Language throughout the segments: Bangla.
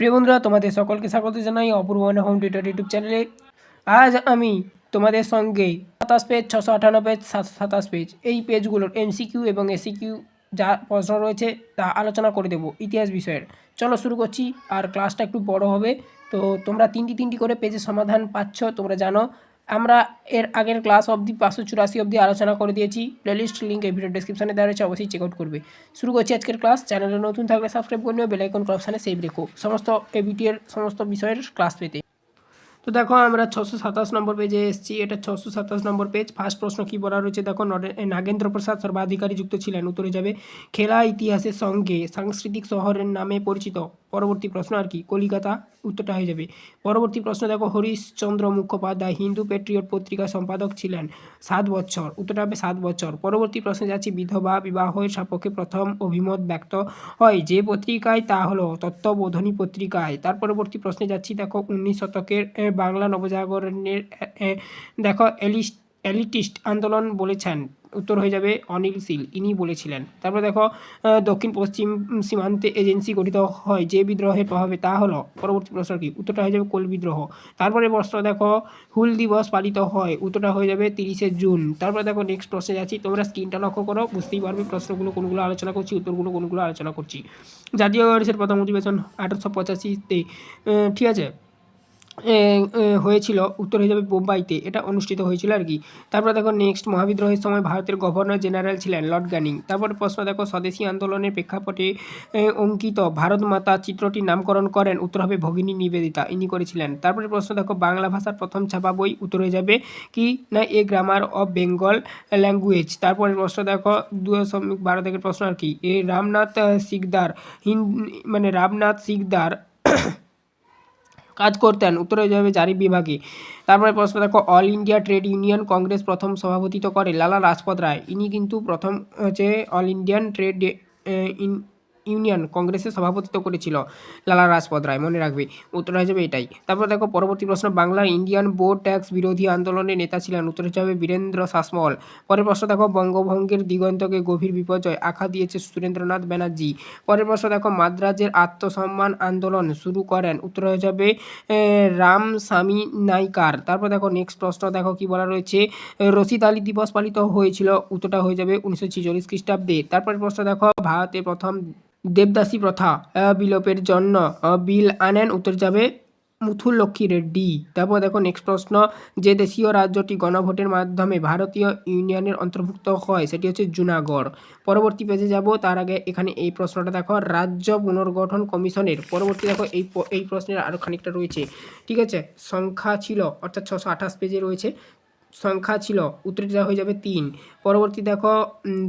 প্রিয় বন্ধুরা, তোমাদের সকলকে স্বাগত জানাই অপূর্ব হোম টিউটার ইউটিউব চ্যানেলে আজ আমি তোমাদের সঙ্গে সাতাশ পেজ ছশো আটানব্বই সাতশো সাতাশ পেজ এই পেজগুলোর এমসিকিউ এবং এসিকিউ যা প্রশ্ন রয়েছে তা আলোচনা করে দেব ইতিহাস বিষয়ের। চলো শুরু করছি, আর ক্লাসটা একটু বড় হবে। তো তোমরা তিনটি তিনটি করে পেজের সমাধান পাচ্ছ, তোমরা জানো। আমরা এর আগের ক্লাস অবধি পাঁচশো চুরাশি অবধি আলোচনা করে দিয়েছি। প্লেলিস্ট লিঙ্ক এই ভিডিও ডিসক্রিপশনে দেওয়া রয়েছে, অবশ্যই চেক আউট করবে। শুরু করছি আজকের ক্লাস চ্যানেলে নতুন থাকলে সাবস্ক্রাইব করে নিও বেলাইকন অপশানে সেভ রেখো সমস্ত এ সমস্ত বিষয়ের ক্লাস পেতে। তো দেখো, আমরা ছশো সাতাশ নম্বর পেজে এসেছি। এটা ছশো সাতাশ নম্বর পেজ ফার্স্ট প্রশ্ন কি বলা রয়েছে? দেখো নাগেন্দ্র প্রসাদ সর্বাধিকারী যুক্ত ছিলেন। উত্তরে যাবে, খেলা ইতিহাসের সঙ্গে সাংস্কৃতিক শহরের নামে পরিচিত। পরবর্তী প্রশ্ন আর কি? কলিকাতা, উত্তরটা হয়ে যাবে। পরবর্তী প্রশ্ন দেখো, হরিশচন্দ্র মুখোপাধ্যায় হিন্দু পেট্রিয়ট পত্রিকার সম্পাদক ছিলেন সাত বছর। উত্তরটা হবে সাত বছর। পরবর্তী প্রশ্নে যাচ্ছি, বিধবা বিবাহের সাপক্ষে প্রথম অভিমত ব্যক্ত হয় যে পত্রিকায় তা হলো তত্ত্ববোধনী পত্রিকায়। তার পরবর্তী প্রশ্নে যাচ্ছি, দেখো, উনিশ শতকের বাংলা নবজাগরণের দেখো এলিস্ট এলিটিস্ট আন্দোলন বলেছেন, উত্তর হয়ে যাবে অনিল শীল ইনি বলেছিলেন। তারপর দেখো দক্ষিণ পশ্চিম সীমান্তে এজেন্সি গঠিত হয়, যে বিদ্রোহের প্রভাবে, তা হলো, পরবর্তী প্রশ্ন কি? উত্তরটা হয়ে যাবে কোল বিদ্রোহ। তারপরে প্রশ্ন দেখো, হুল দিবস পালিত হয়, উত্তরটা হয়ে যাবে তিরিশে জুন। তারপরে দেখো নেক্সট প্রশ্নে যাচ্ছি, তোমরা স্ক্রিনটা লক্ষ্য করো, বুঝতেই পারবে প্রশ্নগুলো, কোনগুলো আলোচনা করছি, উত্তরগুলো, কোনগুলো আলোচনা করছি। জাতীয় কংগ্রেসের প্রথম অধিবেশন আঠারোশো পঁচাশিতে ঠিক আছে? হয়েছিল, উত্তর যাবে বোম্বাইতে এটা অনুষ্ঠিত হয়েছিল আর কি। তারপর দেখো নেক্সট মহাবিদ্রোহের সময় ভারতের গভর্নর জেনারেল ছিলেন লর্ড ক্যানিং তারপর প্রশ্ন দেখো, স্বদেশী আন্দোলনের প্রেক্ষাপটে অঙ্কিত ভারত মাতা চিত্রটির নামকরণ করেন, উত্তর হবে ভগিনী নিবেদিতা, ইনি করেছিলেন। তারপরে প্রশ্ন দেখো, বাংলা ভাষার প্রথম ছাপা বই উত্তর হয়ে যাবে কি না a grammar of Bengal language তারপরে প্রশ্ন দেখো দু দশমিক বারো থেকে প্রশ্ন আর কি, এ রামনাথ সিকদার, হিন মানে রামনাথ সিকদার কাজ করতেন উত্তরে যাবে জারি বিভাগে। তারপরে প্রশ্ন, দেখো all India trade union Congress প্রথম সভাপতিত্ব করে লালা রাজপথ রায়। ইনি কিন্তু প্রথম হচ্ছে অল ইন্ডিয়ান ট্রেড ইউনিয়ন কংগ্রেসের সভাপতিত্ব করেছিল লালা রাজপথ রায়, মনে রাখবে। উত্তর হয়ে যাবে এটাই। তারপর দেখো, পরবর্তী প্রশ্ন, বাংলার ইন্ডিয়ান বোর্ড ট্যাক্স বিরোধী আন্দোলনের নেতা ছিলেন, উত্তর হচ্ছে হবে বীরেন্দ্র শাসমল। পরের প্রশ্ন দেখো, বঙ্গভঙ্গের দিগন্তকে গভীর বিপর্যয় আঘাত দিয়েছে সুরেন্দ্রনাথ ব্যানার্জি। পরের প্রশ্ন দেখো, মাদ্রাজের আত্মসম্মান আন্দোলন শুরু করেন, উত্তর হয়ে যাবে রামস্বামী নাইকার। তারপর দেখো নেক্সট প্রশ্ন দেখো, কি বলা রয়েছে, রশিদ আলী দিবস পালিত হয়েছিল, উত্তরটা হয়ে যাবে উনিশশো ছিচল্লিশ খ্রিস্টাব্দে। তারপরে প্রশ্ন দেখো, ভারতে প্রথম দেবদাসী প্রথা বিলোপের জন্য বিল আনেন, উত্তর যাবে মুথুর লক্ষ্মী রেড্ডি। তারপর দেখো নেক্সট প্রশ্ন, যে দেশীয় রাজ্যটি গণভোটের মাধ্যমে ভারতীয় ইউনিয়নের অন্তর্ভুক্ত হয়, সেটি হচ্ছে জুনাগড়। পরবর্তী পেজে যাব, তার আগে এখানে এই প্রশ্নটা দেখো, রাজ্য পুনর্গঠন কমিশনের। পরবর্তী দেখো এই এই প্রশ্নের আরও খানিকটা রয়েছে, ঠিক আছে? সংখ্যা ছিল, অর্থাৎ ছশো আঠাশ পেজে রয়েছে। সংখ্যা ছিল উত্তরটা হয়ে যাবে তিন। পরবর্তী দেখো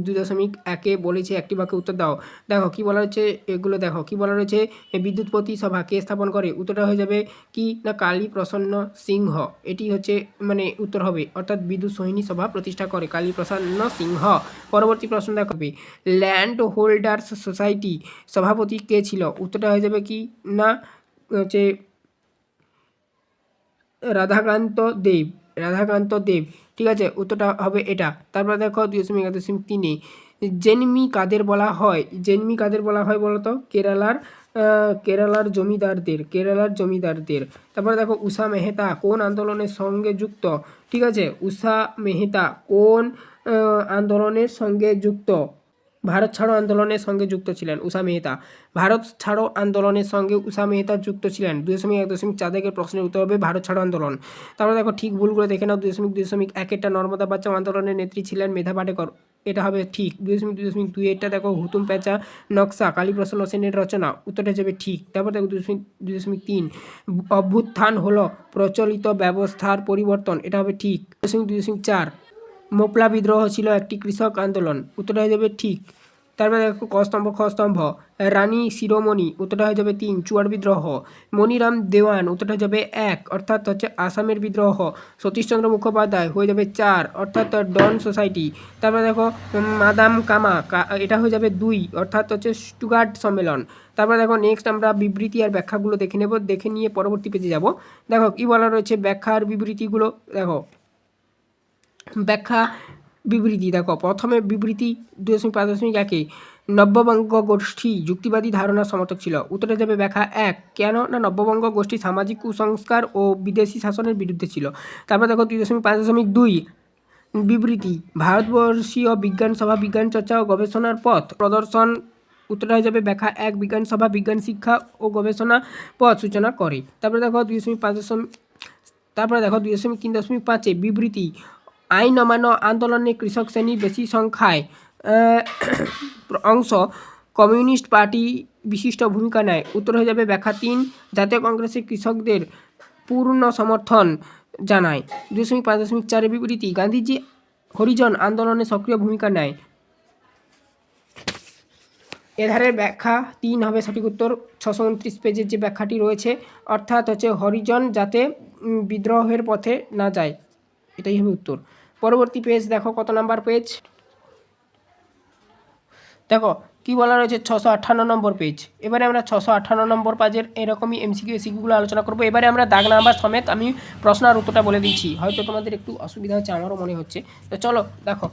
দুই দশমিক একে বলেছে, একটি বাক্যে উত্তর দাও। দেখো, কি বলা হচ্ছে এগুলো? দেখো, কি বলা রয়েছে? বিদ্যুৎপতি সভা কে স্থাপন করে? উত্তরটা হয়ে যাবে কি না কালী প্রসন্ন সিংহ। এটি হচ্ছে মানে উত্তর হবে, অর্থাৎ বিদ্যুৎ সোহিনী সভা প্রতিষ্ঠা করে কালী প্রসন্ন সিংহ। পরবর্তী প্রশ্ন দেখাবে ল্যান্ড হোল্ডার্স সোসাইটি সভাপতি কে ছিল? উত্তরটা হয়ে যাবে কি না, হচ্ছে রাধাকান্ত দেব। রাধাকান্ত দেব ঠিক আছে, উত্তরটা হবে এটা। তারপর দেখো, দুই দশমিক এক দশমিক তিনে জেনমি কাদের বলা হয়? জেনমি কাদের বলা হয় বলতো? কেরালার কেরালার জমিদারদের কেরালার জমিদারদের। তারপরে দেখো, উষা মেহতা কোন আন্দোলনের সঙ্গে যুক্ত? ঠিক আছে, উষা মেহতা কোন আন্দোলনের সঙ্গে যুক্ত? ভারত ছাড়ো আন্দোলনের সঙ্গে যুক্ত ছিলেন উষা মেহতা। ভারত ছাড়ো আন্দোলনের সঙ্গে উষা মেহতা যুক্ত ছিলেন। দুই দশমিক এক দশমিক চার থেকে প্রশ্নের উত্তর হবে ভারত ছাড়ো আন্দোলন। তারপরে দেখো ঠিক ভুলগুলো দেখে নাও, দুই দশমিক দুই দশমিক একেরটা নর্মদা বাচ্চা আন্দোলনের নেত্রী ছিলেন মেধা পাটেকর। এটা হবে ঠিক। দুই দশমিক দুই দশমিক দুই এটা দেখো হুতুম পেঁচা, নকশা, কালীপ্রসন্ন সেনের রচনা, উত্তরটা যাবে ঠিক। তারপর দেখো দুই দশমিক দুই দশমিক তিন, অভ্যুত্থান হলো প্রচলিত ব্যবস্থার পরিবর্তন, এটা হবে ঠিক। দশমিক দুই দশমিক চার মোপলা বিদ্রোহ ছিল একটি কৃষক আন্দোলন। উত্তরটা হয়ে যাবে ঠিক। তারপরে দেখো কস্তম্ভ খস্তম্ভ রানী শিরোমণি উত্তরটা হয়ে যাবে তিন। চুয়ার বিদ্রোহ। মনিরাম দেওয়ান উত্তরটা হয়ে যাবে এক। অর্থাৎ হচ্ছে আসামের বিদ্রোহ। সতীশচন্দ্র মুখোপাধ্যায় হয়ে যাবে চার। অর্থাৎ ডন সোসাইটি। তারপরে দেখো মাদাম কামা এটা হয়ে যাবে দুই। অর্থাৎ হচ্ছে স্টুগার্ট সম্মেলন। তারপরে দেখো নেক্সট আমরা বিবৃতি আর ব্যাখ্যাগুলো দেখে নেব। দেখে নিয়ে পরবর্তী পেজে যাব। দেখো, কি বলা রয়েছে ব্যাখ্যা আর বিবৃতিগুলো? দেখো। ব্যাখ্যা বিবৃতি দেখো। প্রথমে বিবৃতি দুই দশমিক পাঁচ দশমিক একে নব্যবঙ্গ গোষ্ঠী যুক্তিবাদী ধারণার সমর্থক ছিল। উত্তরে যাবে ব্যাখ্যা এক, কেন না নব্যবঙ্গ গোষ্ঠী সামাজিক কুসংস্কার ও বিদেশি শাসনের বিরুদ্ধে ছিল? তারপর দেখো দুই দশমিক পাঁচ দশমিক দুই বিবৃতি, ভারতবর্ষীয় বিজ্ঞান সভা, বিজ্ঞান চর্চা ও গবেষণার পথ প্রদর্শন, উত্তর হয়ে যাবে ব্যাখ্যা এক, বিজ্ঞান সভা, বিজ্ঞান শিক্ষা ও গবেষণা পথ সূচনা করে। তারপরে দেখো দুই দশমিক পাঁচ দশমিক, তারপরে দেখো দুই দশমিক তিন দশমিক পাঁচে বিবৃতি আইন অমান্য আন্দোলনে কৃষক শ্রেণি বেশি সংখ্যায় অংশ কমিউনিস্ট পার্টি বিশিষ্ট ভূমিকা নেয়। উত্তর হয়ে যাবে ব্যাখ্যা তিন, জাতীয় কংগ্রেসে কৃষকদের পূর্ণ সমর্থন জানায়। দুই দশমিক পাঁচ দশমিক চারের বিবৃতি গান্ধীজি হরিজন আন্দোলনে সক্রিয় ভূমিকা নেয়। এধারের ব্যাখ্যা তিন হবে সঠিক উত্তর। ছশো উনত্রিশ পেজের যে ব্যাখ্যাটি রয়েছে, অর্থাৎ হচ্ছে হরিজন যাতে বিদ্রোহের পথে না যায়, এটাই হবে উত্তর। পরবর্তী পেজ দেখো, কত নাম্বার পেজ দেখো, কি বলা রয়েছে? ছশো আঠান্ন নম্বর পেজ এবারে আমরা ছশো আঠান্ন নম্বর পেজের এরকমই এমসিকিউ এসিকিউগুলো আলোচনা করব। এবারে আমরা দাগ নাম্বার সমেত আমি প্রশ্ন আর উত্তরটা বলে দিচ্ছি। হয়তো তোমাদের একটু অসুবিধা হচ্ছে, আমারও মনে হচ্ছে। তো চলো, দেখো।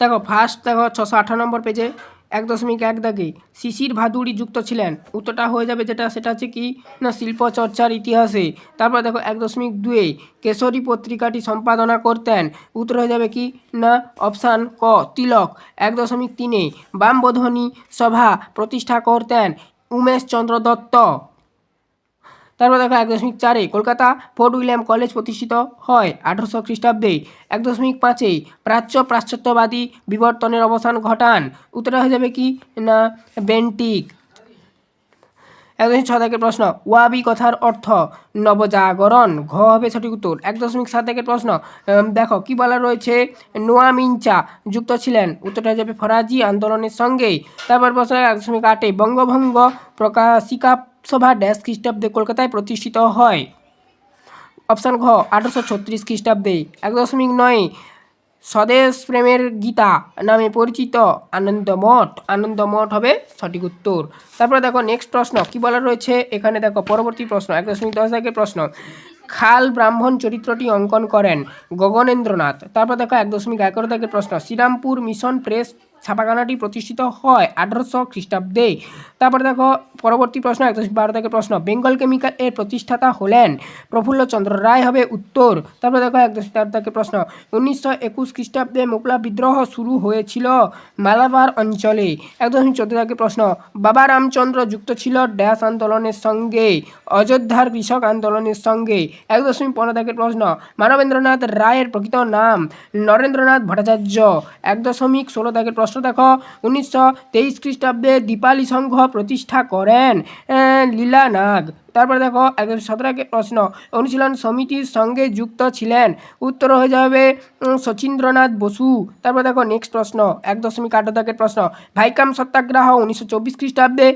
দেখো ফার্স্ট দেখো, ছশো আঠারো নম্বর পেজে এক দশমিক এক দাগে। শিশির ভাদুড়ি যুক্ত ছিলেন। উত্তরটা হয়ে যাবে যেটা, সেটা হচ্ছে কি? না, শিল্প চর্চার ইতিহাসে। তারপর দেখো, এক দশমিক দুয়ে কেশরী পত্রিকাটি সম্পাদনা করতেন। উত্তর হয়ে যাবে কি? না, অপশান ক, তিলক। এক দশমিক তিনে বামবোধনী সভা প্রতিষ্ঠা করতেন উমেশ চন্দ্র দত্ত। তারপর দেখো এক দশমিক চারে কলকাতা ফোর্ট উইলিয়াম কলেজ প্রতিষ্ঠিত হয় আঠারোশো খ্রিস্টাব্দে। এক দশমিক পাঁচে প্রাচ্য পাশ্চাত্যবাদী বিবর্তনের অবসান ঘটান। উত্তরে হয়ে যাবে কি? না, বেন্টিক। এক দশমিক ছ থেকে প্রশ্ন, ওয়াবি কথার অর্থ নবজাগরণ? ঘ হবে সঠিক উত্তর। এক দশমিক সাত থেকে প্রশ্ন দেখো কি বলা রয়েছে? নোয়া মিঞ্চা যুক্ত ছিলেন। উত্তরটা যাবে ফরাজি আন্দোলনের সঙ্গে তারপর প্রশ্ন এক দশমিক আটে বঙ্গভঙ্গ প্রকাশিকা সভা ড্যাশ খ্রিস্টাব্দে কলকাতায় প্রতিষ্ঠিত হয়। অপশান ঘ, আঠারোশো ছত্রিশ খ্রিস্টাব্দে এক দশমিক নয় স্বদেশ প্রেমের গীতা নামে পরিচিত আনন্দমঠ আনন্দমঠ হবে সঠিক উত্তর। তারপরে দেখো নেক্সট প্রশ্ন, কি বলা রয়েছে? এখানে দেখো পরবর্তী প্রশ্ন, এক দশমিক দশ থেকে প্রশ্ন। খাল ব্রাহ্মণ চরিত্রটি অঙ্কন করেন গগনেন্দ্রনাথ। তারপর দেখো এক দশমিক এগারো থেকে প্রশ্ন, শ্রীরামপুর মিশন প্রেস ছাপাখানাটি প্রতিষ্ঠিত হয় আঠারোশো খ্রিস্টাব্দে। তারপরে দেখো, পরবর্তী প্রশ্ন এক দশমিক বারো থেকে প্রশ্ন। বেঙ্গল কেমিক্যাল এর প্রতিষ্ঠাতা হলেন প্রফুল্লচন্দ্র রায় হবে উত্তর। তারপরে দেখো এক দশমিক তেরো থেকে প্রশ্ন। উনিশশো একুশ খ্রিস্টাব্দে মোকলা বিদ্রোহ শুরু হয়েছিল মালাবার অঞ্চলে। এক দশমিক চোদ্দ থেকে প্রশ্ন। বাবা রামচন্দ্র যুক্ত ছিল ড্যাশ আন্দোলনের সঙ্গে, অযোধ্যার কৃষক আন্দোলনের সঙ্গে। এক দশমিক পনেরো থেকে প্রশ্ন। মানবেন্দ্রনাথ রায়ের প্রকৃত নাম নরেন্দ্রনাথ ভট্টাচার্য। এক দশমিক ষোলো থেকে প্রশ্ন। দেখো, উনিশশো তেইশ খ্রিস্টাব্দে দীপালি সংঘ প্রতিষ্ঠা করেন লীলা নাগ তারপরে দেখো এক সতেরো থেকে প্রশ্ন, অনুশীলন সমিতির সঙ্গে যুক্ত ছিলেন। উত্তর হয়ে যাবে শচীন্দ্রনাথ বসু। তারপর দেখো নেক্সট প্রশ্ন, এক দশমিক আট দাগের প্রশ্ন, ভাইকাম সত্যাগ্রহ উনিশশো চব্বিশ খ্রিস্টাব্দে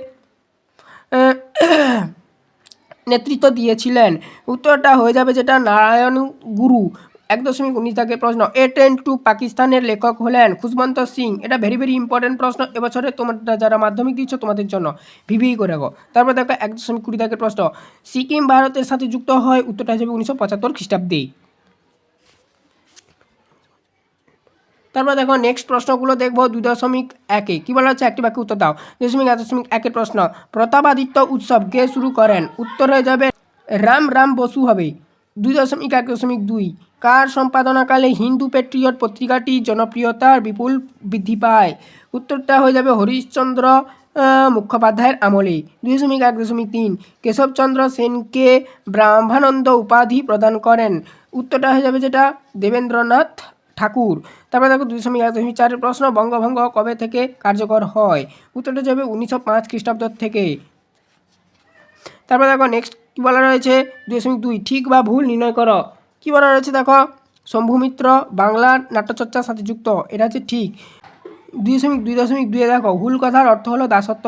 নেতৃত্ব দিয়েছিলেন। উত্তরটা হয়ে যাবে যেটা, নারায়ণ গুরু। এক দশমিক উনিশ দাগের প্রশ্ন এ টেন টু পাকিস্তানের লেখক হলেন খুশবন্ত সিং? এটা ভেরি ভেরি ইম্পর্টেন্ট প্রশ্ন, এবছরে তোমরা যারা মাধ্যমিক দিচ্ছ তোমাদের জন্য ভিভি করে রাখো তারপর দেখো, এক দশমিক কুড়ি দাগের প্রশ্ন, সিকিম ভারতের সাথে যুক্ত হয়, উত্তরটা যাবে উনিশশো পঁচাত্তর খ্রিস্টাব্দে তারপর দেখো নেক্সট প্রশ্নগুলো দেখব দুই দশমিক একে। কী বলা হচ্ছে? একটি বাক্যে উত্তর দাও। দশমিক এক দশমিক একের প্রশ্ন, প্রতাপাদিত্য উৎসব কে শুরু করেন? উত্তর হয়ে যাবে, রাম রাম বসু হবে। দুই দশমিক এক দশমিক দুই। কার সম্পাদনাকালে হিন্দু পেট্রিয়ট পত্রিকাটি জনপ্রিয়তার বিপুল বৃদ্ধি পায়? উত্তরটা হয়ে যাবে হরিশ্চন্দ্র মুখোপাধ্যায়ের আমলে। দুই দশমিক এক দশমিক তিন। কেশবচন্দ্র সেনকে ব্রাহ্মানন্দ উপাধি প্রদান করেন। উত্তরটা হয়ে যাবে যেটা? দেবেন্দ্রনাথ ঠাকুর। তারপরে দেখো দুই দশমিক এক দশমিক চারের প্রশ্ন, বঙ্গভঙ্গ কবে থেকে কার্যকর হয়? উত্তরটা যাবে উনিশশো পাঁচ খ্রিস্টাব্দ থেকে। তারপরে দেখো নেক্সট কী বলা রয়েছে? দুই দশমিক দুই, ঠিক বা ভুল নির্ণয় করো। কী বলা রয়েছে দেখো? শম্ভুমিত্র বাংলার নাট্যচর্চার সাথে যুক্ত, এটা হচ্ছে ঠিক। দুই, দশমিক দুই দশমিক দুয়ে দেখো, ভুল কথার অর্থ হলো দাসত্ব,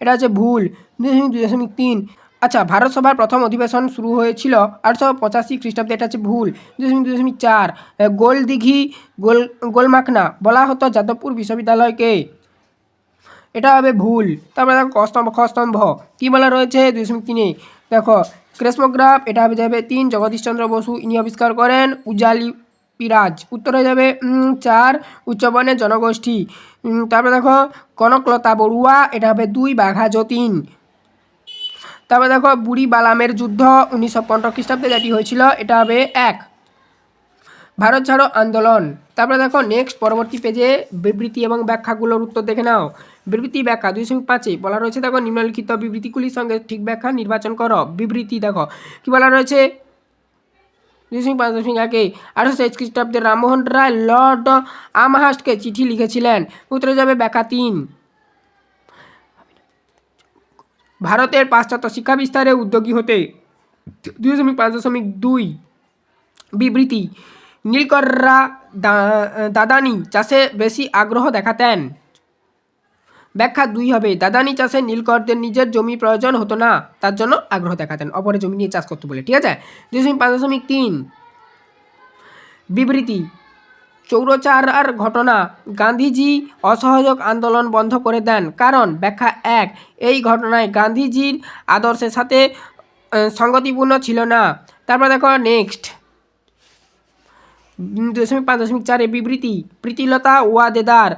এটা হচ্ছে ভুল। দুই দশমিক দুই, দশমিক তিন আচ্ছা ভারত সভার প্রথম অধিবেশন শুরু হয়েছিল আটশো পঁচাশি খ্রিস্টাব্দে, এটা হচ্ছে ভুল। দুই দশমিক দুই, দশমিক চার গোল দিঘি গোল, গোলমাখনা, বলা হতো যাদবপুর বিশ্ববিদ্যালয়কে। এটা হবে ভুল। তারপরে দেখো কস্তম্ভ খস্তম্ভ কী বলা রয়েছে? দুই দশমিক তিনে। দেখো, ক্রেসমোগ্রাফ, এটা হবে যাবে তিন। জগদীশচন্দ্র বসু, ইনি আবিষ্কার করেন উজালি পিরাজ। উত্তর হয়ে যাবে চার। উচ্চবর্ণের জনগোষ্ঠী। তারপরে দেখো, কনকলতা বড়ুয়া, এটা হবে দুই বাঘা যতীন। তারপরে দেখো, বুড়ি বালামের যুদ্ধ, উনিশশো পনেরো খ্রিস্টাব্দে যেটি হয়েছিল, এটা হবে এক। ভারত ছাড়ো আন্দোলন। তারপরে দেখো নেক্সট পরবর্তী পেজে বিবৃতি এবং ব্যাখ্যাগুলোর উত্তর দেখে নাও। বিবৃতি ব্যাখ্যা দুই দশমিক পাঁচে বলা রয়েছে, দেখো, নিম্নলিখিত বিবৃতিগুলির সঙ্গে ঠিক ব্যাখ্যা নির্বাচন করো। বিবৃতি, দেখো, কি বলা রয়েছে? দুই দশমিক পাঁচ, দশমিক একে আঠারোশো তেইশ খ্রিস্টাব্দে রামমোহন রায়, লর্ড আমহাস্টকে চিঠি লিখেছিলেন। উত্তরে যাবে ব্যাখ্যা তিন। ভারতের পাশ্চাত্য শিক্ষা বিস্তারে উদ্যোগী হতে দুই দশমিক পাঁচ, দশমিক দুই। বিবৃতি, নীলকররা দাদানি চাষে বেশি আগ্রহ দেখাতেন। ব্যাখ্যা দুই হবে, দাদানি চাষে নীলকরদের নিজের জমি প্রয়োজন হতো না, তার জন্য আগ্রহ দেখাতেন। অপরে জমি নিয়ে চাষ করতে বলে, ঠিক আছে? দুই দশমিক পাঁচ দশমিক তিন। বিবৃতি চৌরচারার ঘটনা, গান্ধীজি অসহযোগ আন্দোলন বন্ধ করে দেন। কারণ, ব্যাখ্যা এক, এই ঘটনায় গান্ধীজির আদর্শের সাথে সঙ্গতিপূর্ণ ছিল না। তারপর দেখো নেক্সট দশমিক পাঁচ দশমিক চারে বিবৃতি, প্রীতিলতা ওয়াদেদার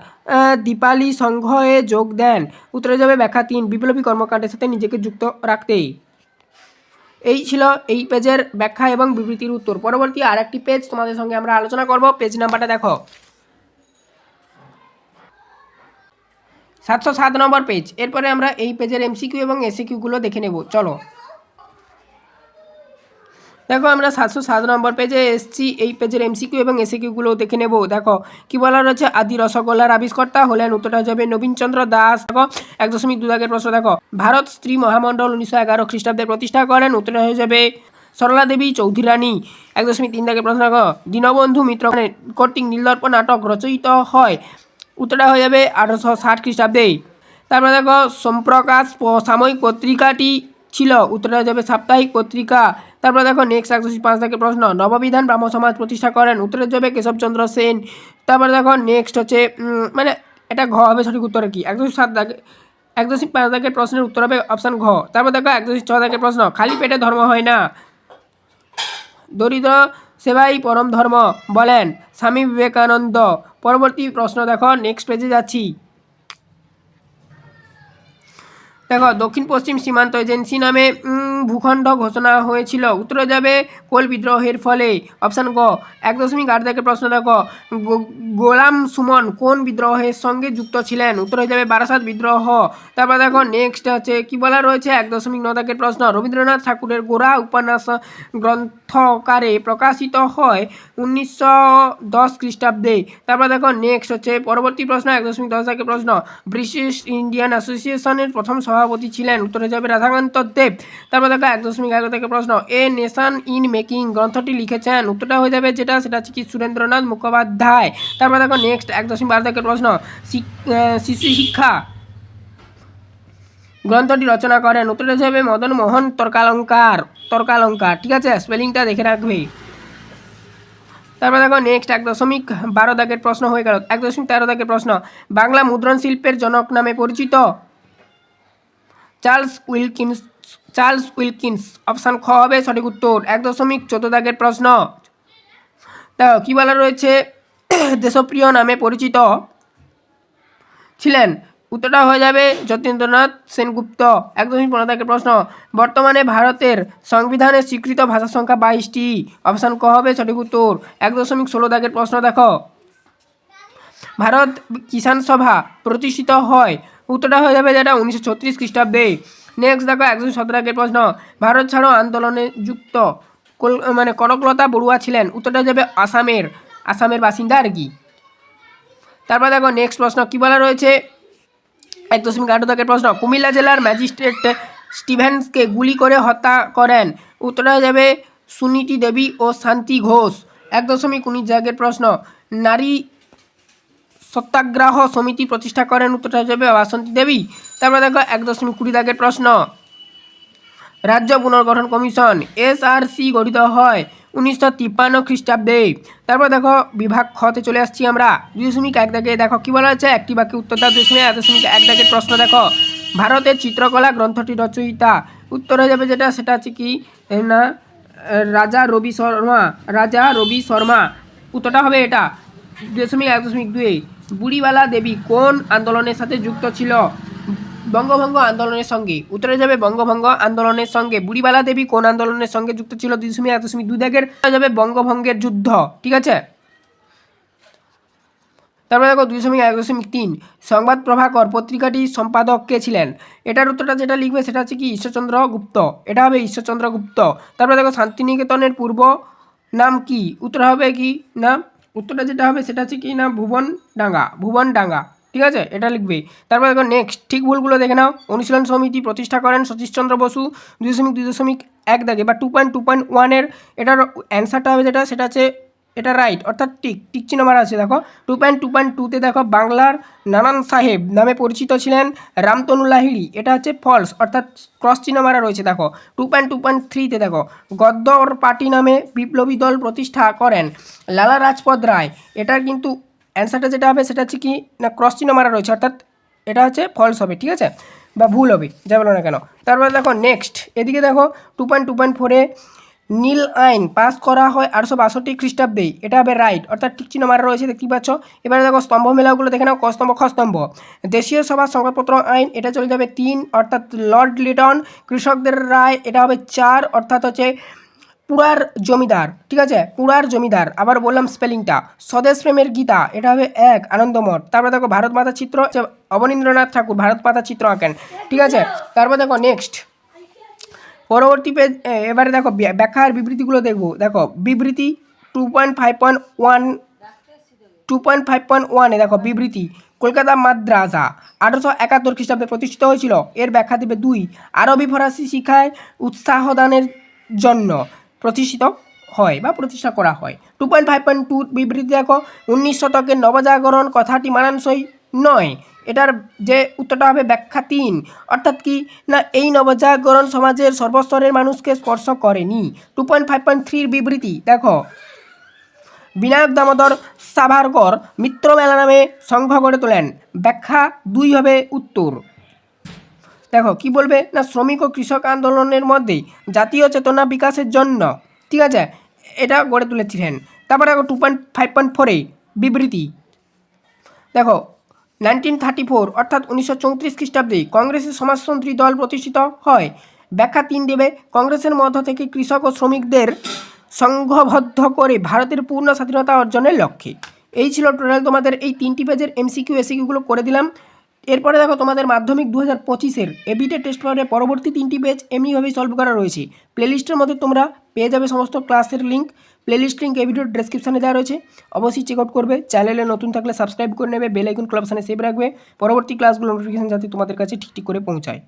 দীপালি সংঘয়ে যোগ দেন। উত্তরে যাবে ব্যাখ্যা তিন, বিপ্লবী কর্মকাণ্ডের সাথে নিজেকে যুক্ত রাখতেই। এই ছিল এই পেজের ব্যাখ্যা এবং বিবৃতির উত্তর। পরবর্তী আর একটি পেজ তোমাদের সঙ্গে আমরা আলোচনা করব। পেজ নাম্বারটা দেখো। সাতশো সাত নম্বর পেজ। এরপরে আমরা এই পেজের এমসিকিউ এবং এসিকিউগুলো দেখে নেব। চলো। দেখো, আমরা সাতশো সাত নম্বর পেজে এসছি। এই পেজের এমসিকিউ এবং এসিকিউগুলো দেখে নেব। দেখো, কি বলা রয়েছে? আদি রসগোল্লার আবিষ্কর্তা হলেন উত্তরটা যাবে নবীনচন্দ্র দাস। দেখো, এক দশমিক দু দাগের প্রশ্ন, দেখো। ভারত স্ত্রী মহামণ্ডল উনিশশো এগারো খ্রিস্টাব্দে প্রতিষ্ঠা করেন উত্তরটা হয়ে যাবে সরলা দেবী চৌধুরী রানী। এক দশমিক তিন দাগের প্রশ্ন, দেখো। দীনবন্ধু মিত্র কর্তৃক নীলদর্প নাটক রচয়িত হয় উত্তরটা হয়ে যাবে আঠারোশো ষাট খ্রিস্টাব্দে। তারপরে দেখো, সম্প্রকাশ সাময়িক পত্রিকাটি ছিল উত্তরটা হয়ে যাবে সাপ্তাহিক পত্রিকা। তারপরে দেখো নেক্সট একশো পাঁচ থেকে প্রশ্ন, নববিধান ব্রাহ্ম সমাজ প্রতিষ্ঠা করেন উত্তরে যাবে কেশবচন্দ্র সেন। তারপরে দেখো নেক্সট হচ্ছে মানে এটা ঘ হবে সঠিক উত্তর কি? একশো সাত দাগে এক দশমিক পাঁচ দাগের প্রশ্নের উত্তর হবে অপশান ঘ। তারপর দেখো এক দশমিক ছ দাগের প্রশ্ন, খালি পেটে ধর্ম হয় না। দরিদ্র সেবাই পরম ধর্ম, বলেন স্বামী বিবেকানন্দ। পরবর্তী প্রশ্ন দেখো নেক্সট পেজে যাচ্ছি। দেখো, দক্ষিণ পশ্চিম সীমান্ত এজেন্সি নামে ভূখণ্ড ঘোষণা হয়েছিল। উত্তরে যাবে কোল বিদ্রোহের ফলে। অপশান গ, এক দশমিক আট থেকে প্রশ্ন দেখো গোলাম সুমন কোন বিদ্রোহের সঙ্গে যুক্ত ছিলেন? উত্তরে যাবে বারাসাত বিদ্রোহ। তারপর দেখো নেক্সট হচ্ছে কি বলা রয়েছে? এক দশমিক ন দাগের প্রশ্ন, রবীন্দ্রনাথ ঠাকুরের গোড়া উপন্যাস গ্রন্থকারে প্রকাশিত হয় উনিশশো দশ খ্রিস্টাব্দে। তারপর দেখো নেক্সট হচ্ছে, পরবর্তী প্রশ্ন, এক দশমিক দশ দাগের প্রশ্ন, ব্রিটিশ ইন্ডিয়ান অ্যাসোসিয়েশনের প্রথম সভাপতি ছিলেন। উত্তরে যাবে রাধাকান্ত দেব। তারপর দেখো, এক দশমিক এগারো থেকে প্রশ্ন, এ নেশন ইন মেকিং গ্রন্থটি লিখেছেন। উত্তরটা হয়ে যাবে যেটা, সেটা হচ্ছে কি সুরেন্দ্রনাথ মুখোপাধ্যায়। তারপর দেখো নেক্সট এক দশমিক বারো থেকে প্রশ্ন শিশু শিক্ষা গ্রন্থটি রচনা করেন। উত্তরটা যাবে মদন মোহন তর্কালঙ্কার তর্কালঙ্কার, ঠিক আছে? স্পেলিংটা দেখে রাখবে। তারপর দেখো নেক্সট এক দশমিক বারো দাগের প্রশ্ন হয়ে গেল। এক দশমিক তেরো দাগের প্রশ্ন, বাংলা মুদ্রণ শিল্পের জনক নামে পরিচিত? Charles Wilkins Charles Wilkins, option খ হবে সঠিক উত্তর। এক দশমিক চোদ্দ দাগের প্রশ্ন। দেখো কী বলা রয়েছে? দেশপ্রিয় নামে পরিচিত ছিলেন। উত্তরটা হয়ে যাবে যতীন্দ্রনাথ সেনগুপ্ত। এক দশমিক পনেরো দাগের প্রশ্ন। বর্তমানে ভারতের সংবিধানের স্বীকৃত ভাষা সংখ্যা বাইশটি। অপশান ক হবে সঠিক উত্তর। এক দশমিক ষোলো দাগের প্রশ্ন দেখো। ভারত কিষাণ সভা প্রতিষ্ঠিত হয় উত্তরটা হয়ে যাবে যেটা উনিশশো ছত্রিশ খ্রিস্টাব্দে। নেক্সট দেখো একশো সতেরো দাগের প্রশ্ন। ভারত ছাড়ো আন্দোলনে যুক্ত। কল মানে কনকলতা বড়ুয়া ছিলেন। উত্তরটা হয়ে যাবে আসামের। আসামের বাসিন্দা আর কি। তারপর দেখো নেক্সট প্রশ্ন কী বলা রয়েছে? এক দশমিক আট দাগের প্রশ্ন, কুমিল্লা জেলার ম্যাজিস্ট্রেট স্টিভেন্সকে গুলি করে হত্যা করেন। উত্তরে হয়ে যাবে সুনীতি দেবী ও শান্তি ঘোষ। এক দশমিক উনিশ দাগের প্রশ্ন, নারী সত্যাগ্রহ সমিতি প্রতিষ্ঠা করেন উত্তরটা যাবে বাসন্তী দেবী। তারপর দেখো এক দশমিক কুড়ি দাগের প্রশ্ন। রাজ্য পুনর্গঠন কমিশন এসআরসি গঠিত হয় উনিশশো তিপ্পান্ন খ্রিস্টাব্দে। তারপর দেখো বিভাগ খতে চলে আসছি আমরা। দুই দশমিক এক দাগে দেখো কি বলা হচ্ছে একটি বাক্যে উত্তর দাও, দুই দশমিক এক দশমিক এক দাগের প্রশ্ন দেখো। ভারতের চিত্রকলা গ্রন্থটি রচয়িতা উত্তর হয়ে যাবে যেটা, সেটা হচ্ছে কি? না, রাজা রবি শর্মা, রাজা রবি শর্মা। উত্তরটা হবে এটা। দুই দশমিক এক, দশমিক দুই। বুড়িবালা দেবী কোন আন্দোলনের সাথে যুক্ত ছিল? বঙ্গভঙ্গ আন্দোলনের সঙ্গে। উত্তরে যাবে বঙ্গভঙ্গ আন্দোলনের সঙ্গে। বুড়িবালা দেবী কোন আন্দোলনের সঙ্গে যুক্ত ছিল? দুই দশমিক এক দশমিক দুই দাগের যাবে বঙ্গভঙ্গের যুদ্ধ। ঠিক আছে? তারপরে দেখো দুই দশমিক এক দশমিক তিন। সংবাদ প্রভাকর পত্রিকাটির সম্পাদক কে ছিলেন? এটার উত্তরটা যেটা লিখবে সেটা হচ্ছে কি? ঈশ্বরচন্দ্র গুপ্ত। এটা হবে ঈশ্বরচন্দ্র গুপ্ত। তারপরে দেখো শান্তিনিকেতনের পূর্ব নাম কি? উত্তর হবে কি? না উত্তরটা যেটা হবে সেটা হচ্ছে কি না, ভুবন ডাঙ্গা ভুবন ডাঙ্গা, ঠিক আছে? এটা লিখবে। তারপর দেখো নেক্সট ঠিক ভুলগুলো দেখে নাও। অনুশীলন সমিতি প্রতিষ্ঠা করেন সতীশচন্দ্র বসু, দুই দশমিক দুই দশমিক এক দাগে, বা টু পয়েন্ট টু পয়েন্ট ওয়ানের এটার অ্যান্সারটা হবে যেটা, সেটা হচ্ছে এটা রাইট অর্থাৎ টিক টিক চিহ্ন মারা আছে, দেখো। টু পয়েন্ট টু পয়েন্ট টুতে দেখো, বাংলার নানান সাহেব নামে পরিচিত ছিলেন রামতনু লাহিড়ি, এটা হচ্ছে ফলস অর্থাৎ ক্রস চিহ্ন মারা রয়েছে, দেখো। টু পয়েন্ট টু পয়েন্ট থ্রিতে দেখো, গদ্দর পার্টি নামে বিপ্লবী দল প্রতিষ্ঠা করেন লালা রাজপথ রায়। এটার কিন্তু অ্যান্সারটা যেটা হবে, সেটা হচ্ছে কি, না ক্রস চিহ্ন মারা রয়েছে, অর্থাৎ এটা হচ্ছে ফলস হবে, ঠিক আছে? বা ভুল হবে, যা বলো না কেন? তারপরে দেখো নেক্সট এদিকে দেখো টু পয়েন্ট টু পয়েন্ট ফোরে নীল আইন পাস করা হয় আটশো বাষট্টি খ্রিস্টাব্দে এটা হবে রাইট অর্থাৎ ঠিক চিহ্ন মারা রয়েছে দেখতে পাচ্ছ। এবারে দেখো, স্তম্ভ মেলাগুলো দেখে নাও, ক স্তম্ভ, খ স্তম্ভ। দেশীয় সভা সংবাদপত্র আইন, এটা চলে যাবে তিন, অর্থাৎ লর্ড লিটন কৃষকদের রায়, এটা হবে চার, অর্থাৎ হচ্ছে পুরার জমিদার, ঠিক আছে? পুরার জমিদার, আবার বললাম স্পেলিংটা স্বদেশ প্রেমের গীতা, এটা হবে এক, আনন্দমঠ। তারপরে দেখো, ভারত মাতার চিত্র অবনীন্দ্রনাথ ঠাকুর, ভারত মাতার চিত্র আঁকেন, ঠিক আছে? তারপর দেখো নেক্সট পরবর্তী পেজ এবারে দেখো, ব্য- ব্যাখ্যার বিবৃতিগুলো দেখব। দেখো, বিবৃতি two point five point one two point five point ওয়ানে দেখো, বিবৃতি। কলকাতা মাদ্রাসা আঠারোশো একাত্তর খ্রিস্টাব্দে প্রতিষ্ঠিত হয়েছিল। এর ব্যাখ্যা দেবে দুই, আরবি ফরাসি শিক্ষায় উৎসাহ দানের জন্য প্রতিষ্ঠিত হয় বা প্রতিষ্ঠা করা হয়। Two point five point two বিবৃতি দেখো, উনিশ শতকের নবজাগরণ কথাটি মানানসই নয়। এটার যে উত্তরটা হবে ব্যাখ্যা তিন। অর্থাৎ কি? না, এই নবজাগরণ সমাজের সর্বস্তরের মানুষকে স্পর্শ করেনি। টু পয়েন্ট ফাইভ পয়েন্ট থ্রির বিবৃতি, দেখো। বিনায়ক দামোদর সাভারকর মিত্র মেলা নামে সংঘ গড়ে তোলেন। ব্যাখ্যা দুই হবে উত্তর। দেখো, কি বলবে? না, শ্রমিক ও কৃষক আন্দোলনের মধ্যে জাতীয় চেতনা বিকাশের জন্য। ঠিক আছে? এটা গড়ে তুলেছিলেন। তারপরে দেখো টু পয়েন্ট ফাইভ পয়েন্ট ফোরে বিবৃতি। দেখো নাইনটিন থার্টি ফোর, অর্থাৎ উনিশশো চৌত্রিশ খ্রিস্টাব্দে কংগ্রেসের সমাজতন্ত্রী দল প্রতিষ্ঠিত হয়। ব্যাখ্যা তিন দেবে, কংগ্রেসের মধ্য থেকে কৃষক ও শ্রমিকদের সংঘবদ্ধ করে ভারতের পূর্ণ স্বাধীনতা অর্জনের লক্ষ্যে। এই ছিল টোটাল, তোমাদের এই তিনটি পেজের এমসিকিউ, এসিকিউগুলো করে দিলাম। এরপরে দেখো তোমাদের মাধ্যমিক দু হাজার পঁচিশের এবিটে টেস্ট পেপারের পরবর্তী তিনটি পেজ এমনিভাবেই সলভ করা রয়েছে। প্লেলিস্টের মধ্যে তোমরা পেয়ে যাবে সমস্ত ক্লাসের লিঙ্ক প্লেলিস্ট লিঙ্ক এই ভিডিওর ডেসক্রিপশানে দেওয়া রয়েছে। অবশ্যই চেক আউট করবে। চ্যানেলে নতুন থাকলে সাবস্ক্রাইব করে নেবে। বেল আইকন ক্লাবসানে সেভ রাখবে। পরবর্তী ক্লাসগুলো নোটিফিকেশন যাতে তোমাদের কাছে ঠিক ঠিক করে পৌঁছায়।